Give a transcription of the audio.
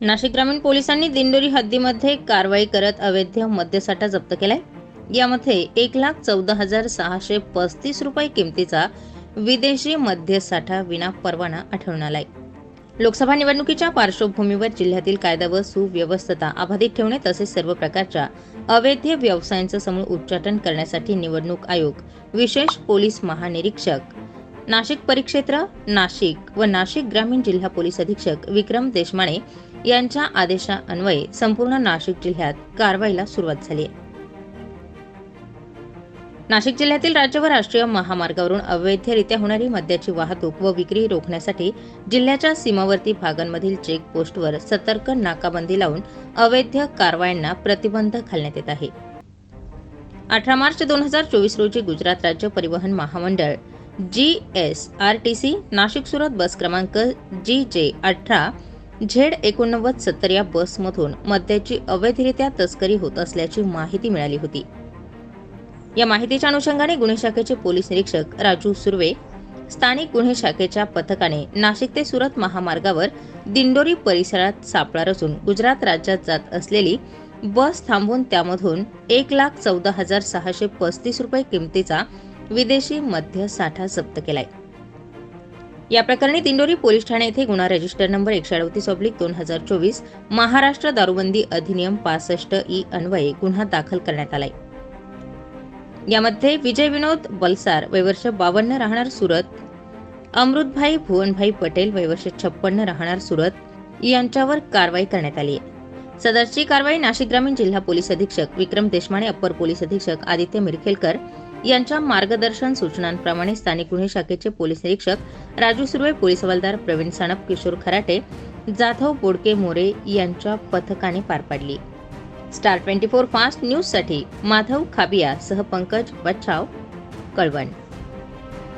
नाशिक ग्रामीण पोलिसांनी दिंडोरी हद्दीमध्ये कारवाई करत अवैध मद्यसाठा जप्त केलाय. यामध्ये एक लाख चौदा हजार सहाशे पस्तीस रुपये किमतीचा विदेशी मद्यसाठा विना परवाना आढळून आलाय. लोकसभा निवडणुकीच्या पार्श्वभूमीवर जिल्ह्यातील कायदा व सुव्यवस्थता अबाधित ठेवणे तसेच सर्व प्रकारच्या अवैध व्यवसायांचं समूळ उच्चाटन करण्यासाठी निवडणूक आयोग विशेष पोलीस महानिरीक्षक नाशिक परिक्षेत्र नाशिक व नाशिक ग्रामीण जिल्हा पोलीस अधीक्षक विक्रम देशमाने यांच्या आदेशान्वये संपूर्ण नाशिक जिल्ह्यात कारवाईला सुरुवात झाली नाशिक जिल्ह्यातील राज्य व राष्ट्रीय महामार्गावरून अवैधरित्या होणारी मद्याची वाहतूक व विक्री रोखण्यासाठी जिल्ह्याच्या सीमावर्ती भागांमधील चेकपोस्टवर सतर्क नाकाबंदी लावून अवैध कारवायांना प्रतिबंध घालण्यात येत आहे. अठरा मार्च दोन हजार चोवीस रोजी गुजरात राज्य परिवहन महामंडळ G S R T C Nashik Surat bus क्रमांक जी जे अठरा झेड एकोणनव्वद सत्तर या बसमधून मद्याची अवैधरित्या तस्करी होत असल्याची माहिती मिळाली होती. या माहितीच्या अनुषंगाने गुन्हे शाखेचे पोलीस निरीक्षक राजू सुर्वे स्थानिक गुन्हे शाखेच्या पथकाने नाशिक ते सुरत महामार्गावर दिंडोरी परिसरात सापळा रचून गुजरात राज्यात जात असलेली बस थांबवून त्यामधून एक लाख चौदा हजार सहाशे पस्तीस रुपये किमतीचा विदेशी मद्य साठा जप्त केलाय. या प्रकरणी दिंडोरी पोलीस ठाणे येथे गुन्हा रजिस्टर नंबर एकशे अडतीस ऑब्लिक दोन हजार चोवीस महाराष्ट्र दारूबंदी अधिनियम पासष्ट ई अन्वये गुन्हा दाखल करण्यात आलाय. यामध्ये विजय विनोद बलसार वयवर्ष बावन्न राहणार सुरत अमृतभाई भुवनभाई पटेल वयवर्ष छप्पन्न राहणार सुरत यांच्यावर कारवाई करण्यात आली आहे. सदरची कारवाई नाशिक ग्रामीण जिल्हा पोलीस अधीक्षक विक्रम देशमाने अप्पर पोलीस अधीक्षक आदित्य मिरखेलकर यांच्या मार्गदर्शन सूचनांप्रमाणे स्थानिक गुन्हे शाखेचे पोलीस निरीक्षक राजू सुर्वे पोलीस हवालदार प्रवीण सणप किशोर खराटे जाधव बोडके मोरे यांच्या पथकाने पार पाडली. स्टार ट्वेंटी फोर फास्ट न्यूजसाठी माधव खाबिया सह पंकज बच्छाव कळवण.